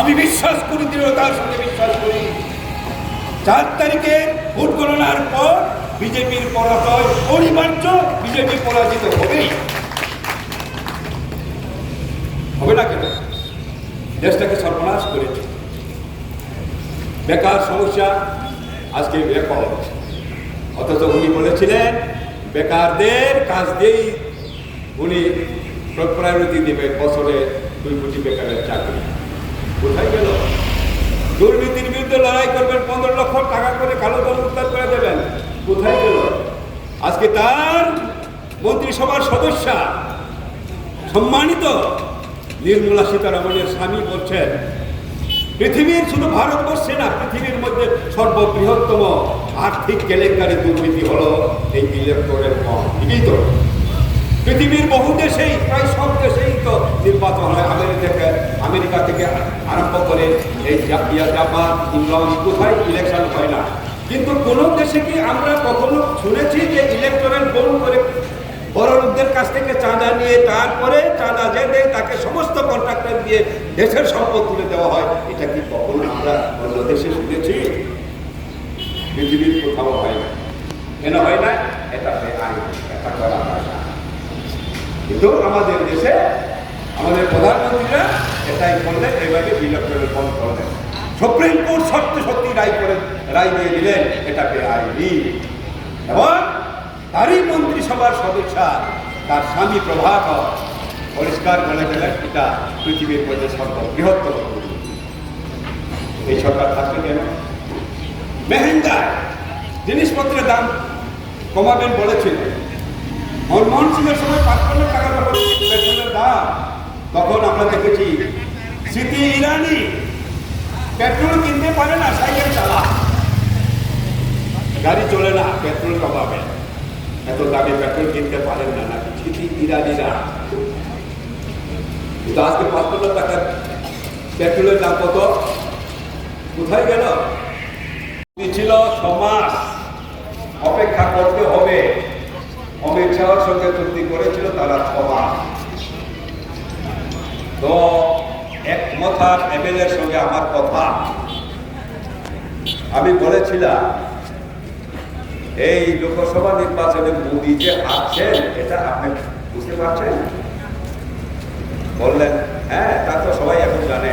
আমি বিশ্বাস করি, দৃঢ়তার সঙ্গে বিশ্বাস করি। চার তারিখে ভোট গণনার পর বিজেপির পরাজয় অনিবার্য, বিজেপি পরাজিত হবেই। হবে না কেন? দেশটাকে সর্বনাশ করেছে। বেকার সমস্যা আজকে ব্যাপক। অথচ উনি বলেছিলেন, বেকারদের কাজ দিয়েই উনি প্রায়োরিটি দেবেন বছরে দুই কোটি বেকারের চাকরি। কোথায় গেল? দুর্নীতির বিরুদ্ধে লড়াই করবেন, পনেরো লক্ষ টাকা করে কালো দল উদ্ধার করে দেবেন। কোথায় গেল? আজকে তার মন্ত্রিসভার সদস্যা, সম্মানিত নির্মলা সীতারামনের স্বামী বলছেন, পৃথিবীর শুধু ভারতবর্ষে না, পৃথিবীর মধ্যে সর্ববৃহত্তম আর্থিক কেলেঙ্কারি দুর্নীতি হলো এই ইলেকট্রনের ফর্ম ঠিকই তো? পৃথিবীর বহু দেশেই, প্রায় সব দেশেই তো নির্বাচন হয়। আমেরিকা থেকে আমেরিকা থেকে আরম্ভ করে এই জাপান, ইংল্যান্ড, কোথায় ইলেকশন হয় না। কিন্তু কোন দেশে কি আমরা কখনো শুনেছি যে ইলেকট্রনাল বোন করে বড় লোকদের কাছ থেকে চাঁদা নিয়ে তারপরে চাঁদা যে দেয় তাকে সমস্ত কন্ট্রাক্টর দিয়ে দেশের সম্পদ তুলে দেওয়া হয়? এটা কি কখনো আমরা অন্য দেশে শুনেছি? পৃথিবীর কোথাও হয় না। কেন হয় না? এটা আইন এটা করা কিন্তু আমাদের দেশে আমাদের প্রধানমন্ত্রীরা এটাই করলেন এভাবে বিলক্ষণের বন্ধ করলেন। সুপ্রিম কোর্ট সত্যি সত্যি রায় করে, রায় দিয়ে দিলেন এটা বেআইনি এবং তারই মন্ত্রিসভার সদস্য, তার স্বামী প্রভাকর, পরিষ্কার করে গেলেন এটা পৃথিবীর মধ্যে সর্ববৃহত্তম। এই সরকার থাকবে কেন? মেহেঙ্গায় জিনিসপত্রের দাম কমাবেন বলেছিলেন মনমোহন সিংয়ের সময় পাঁচপান্ন টাকা যখন পেট্রোলের দাম। তখন আমরা দেখেছি, স্মৃতি ইরানি পেট্রোল কিনতে পারে না, সাইকেল চালা। গাড়ি চলে না পেট্রোল কমাবে এত দামি পেট্রোল কিনতে পারেন না নাকি? স্মৃতি ইরানিরা। কিন্তু আজকে পাঁচপান্ন টাকার পেট্রোলের দাম কত? কোথায় গেল? ছিল সমাজ। অপেক্ষা করতে হবে। অমিত শাহর সঙ্গে চুক্তি করেছিল, তারা ছমাস তো এক এমএলএর সঙ্গে আমার কথা। আমি বলেছিলাম, এই লোকসভা নির্বাচনে মোদী যে হারছেন এটা আপনি বুঝতে পারছেন? বললেন হ্যাঁ তা তো সবাই এখন জানে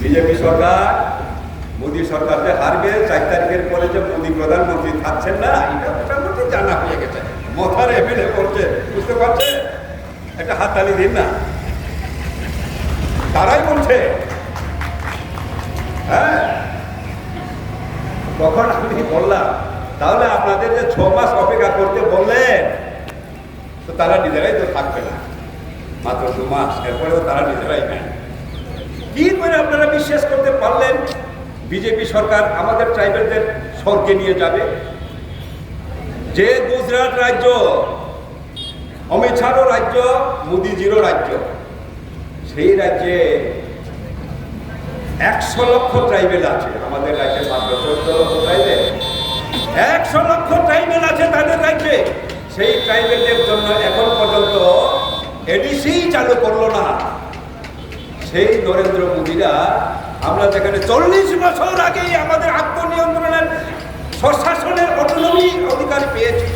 বিজেপি সরকার মোদী সরকার যে হারবে, চার তারিখের পরে যে মোদী প্রধানমন্ত্রী থাকছেন না, এটা মোটামুটি জানা হয়ে গেছে। মথার এমএলএ করছে বুঝতে পারছে? একটা হাততালি দিন না। তারাই বলছে। হ্যাঁ? তখন আমি বললাম, তাহলে আপনাদের যে ছ মাস অপেক্ষা করতে বললেন, তো তারা নিজেরাই তো থাকবে না। মাত্র দু মাস, এরপরেও তারা নিজেরাই নেয়। কি করে আপনারা বিশ্বাস করতে পারলেন? বিজেপি সরকার আমাদের ট্রাইবেলদের স্বর্গে নিয়ে যাবে। যে গুজরাট রাজ্য, অমিত শাহরও রাজ্য, মোদিজিরও রাজ্য, সেই রাজ্যে একশো লক্ষ ট্রাইবেল আছে আমাদের রাজ্যে মাত্র চোদ্দ লক্ষ ট্রাইবেল। একশো লক্ষ ট্রাইবেল আছে তাদের রাজ্যে। সেই ট্রাইবেলদের জন্য এখন পর্যন্ত এডিসি চালু করল না। সেই নরেন্দ্র মোদীরা আমরা যেখানে চল্লিশ বছর আগেই আমাদের আত্মনিয়ন্ত্রণের স্বশাসনের অটোনমি অধিকার পেয়েছি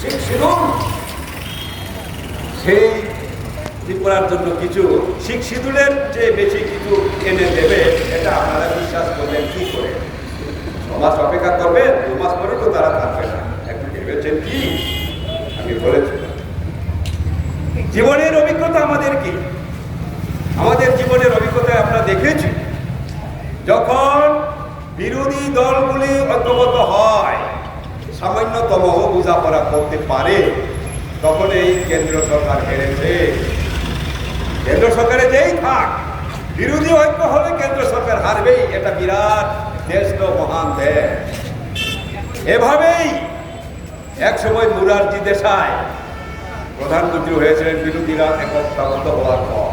সেই শিরোম সেই ত্রিপুরার জন্য কিছু শিখ সিঁদুরের চেয়ে বেশি কিছু এনে দেবে এটা আপনারা বিশ্বাস করবেন কি করে? সমাজ অপেক্ষা করবে, দু মাস পরে তো তারা থাকবে না। একটু ভেবেছেন কি? আমি বলেছিলাম জীবনের অভিজ্ঞতা আমাদের কি? আমাদের জীবনের অভিজ্ঞতায় আমরা দেখেছি যখন বিরোধী দলগুলি ঐক্যবদ্ধ হয়, সামান্যতম বোঝাপড়া করতে পারে, তখন এই কেন্দ্র সরকার হেরেছে কেন্দ্র সরকারে যেই থাক, বিরোধী ঐক্য হলে কেন্দ্র সরকার হারবেই, এটা বিরাট দেশ তো মহান দেশ। এভাবেই এক সময় মুরারজি দেশায় প্রধানমন্ত্রী হয়েছিলেন বিরোধীরা একত্রাবদ্ধ হওয়ার পর।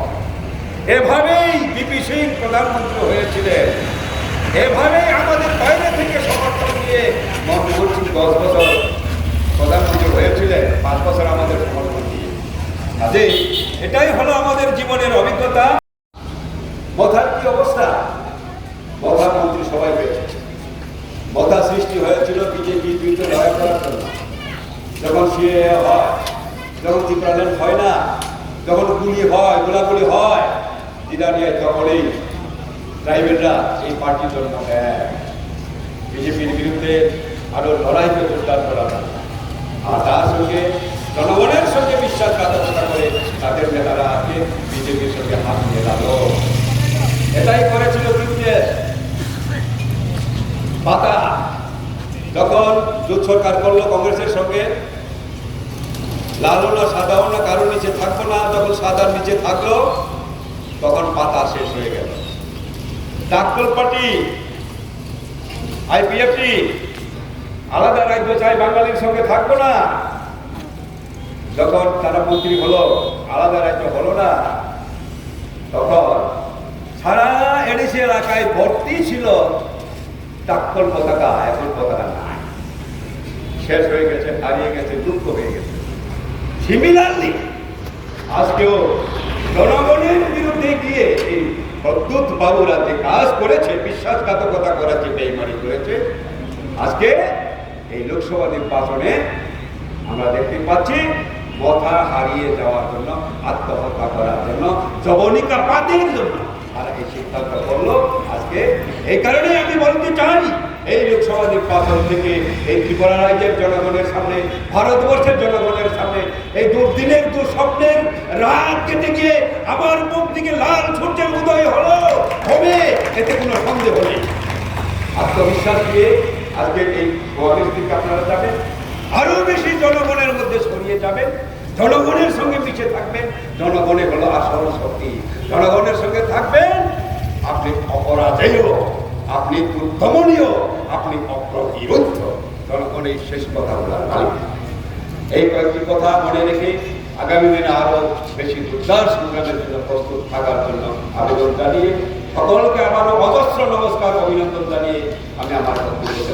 এভাবেই বিপি সিং প্রধানমন্ত্রী হয়েছিলেন। এভাবেই আমাদের বাইরে থেকে সমর্থন নিয়ে মনমোহন সিং দশ বছর প্রধানমন্ত্রী হয়েছিলেন, পাঁচ বছর আমাদের সমর্থন দিয়ে কাজেই এটাই হলো আমাদের জীবনের অভিজ্ঞতা। মথার কি অবস্থা? মথা মন্ত্রী সবাই পেয়েছে। মথা সৃষ্টি হয়েছিল বিজেপি বিরুদ্ধে লড়াই করার জন্য। যখন সিএ হয়, যখন ত্রিপুরাল্যান্ড হয় না, যখন গুলি হয়, গোলাগুলি হয় দিদানিয়া তখনই ট্রাইবেলরা এই পার্টির জন্য এক। বিজেপির বিরুদ্ধে আরও লড়াইকে জোরদার করা আর তার সঙ্গে জনগণের সঙ্গে বিশ্বাসঘাতকতা করে তাদের নেতারা আজকে বিজেপির সঙ্গে হাত মেলালো। এটাই করেছিল যুদ্ধে পাতা যখন জোট সরকার করল কংগ্রেসের সঙ্গে লালও না সাদাও না কারোর নিচে থাকব না, যখন সাদার নিচে থাকল তখন পাতা শেষ হয়ে গেল। ডাক্তার পার্টি, আইপিএফটি, আলাদা রাজ্য চাই বাঙালির সঙ্গে থাকব না। যখন তারা মন্ত্রী হলো, আলাদা রাজ্য হলো না, তখন সারা এডিসি এলাকায় ভর্তি ছিল টাক্কল পতাকা, এখন পতাকা নাই। শেষ হয়ে গেছে, হারিয়ে গেছে, দুঃখ হয়ে গেছে। সিমিলারলি আজকেও জনগণের গিয়ে এই বাবুরা যে কাজ করেছে, বিশ্বাসঘাতকতা করেছে, বেইমানি করেছে, আজকে এই লোকসভা নির্বাচনে আমরা দেখতে পাচ্ছি, মথা হারিয়ে যাওয়ার জন্য, আত্মহত্যা করার জন্য, জবনিকা পাতির জন্য তারা এই সিদ্ধান্ত করল আজকে। এই কারণে আমি বলতে চাই এই লোকসভা নির্বাচন থেকে এই ত্রিপুরা রাজ্যের জনগণের সামনে, ভারতবর্ষের জনগণের সামনে, এই দুর্দিনের দুঃস্বপ্নের রাত কেটে গিয়ে আবার মুখ দিকে লাল সূর্যের উদয় হলো হবে এতে কোনো সন্দেহ নেই। আত্মবিশ্বাস দিয়ে আজকে এই গোয়ালিশ দিকে আপনারা যাবেন, আরও বেশি জনগণের মধ্যে ছড়িয়ে যাবেন, জনগণের সঙ্গে পিছিয়ে থাকবেন, জনগণে হলো আসল শক্তি। জনগণের সঙ্গে থাকবেন, আপনি অপরাজেয়, আপনি দুর্দমনীয় আপনি অপ্রতিরোধ এই শেষ কথা বলার মালিক এই কয়েকটি কথা মনে রেখে আগামী দিনে আরও বেশি দুর্দার সংগ্রামের জন্য প্রস্তুত থাকার জন্য আবেদন জানিয়ে সকলকে আমারও অজস্র নমস্কার, অভিনন্দন জানিয়ে আমি আমার বক্তব্য।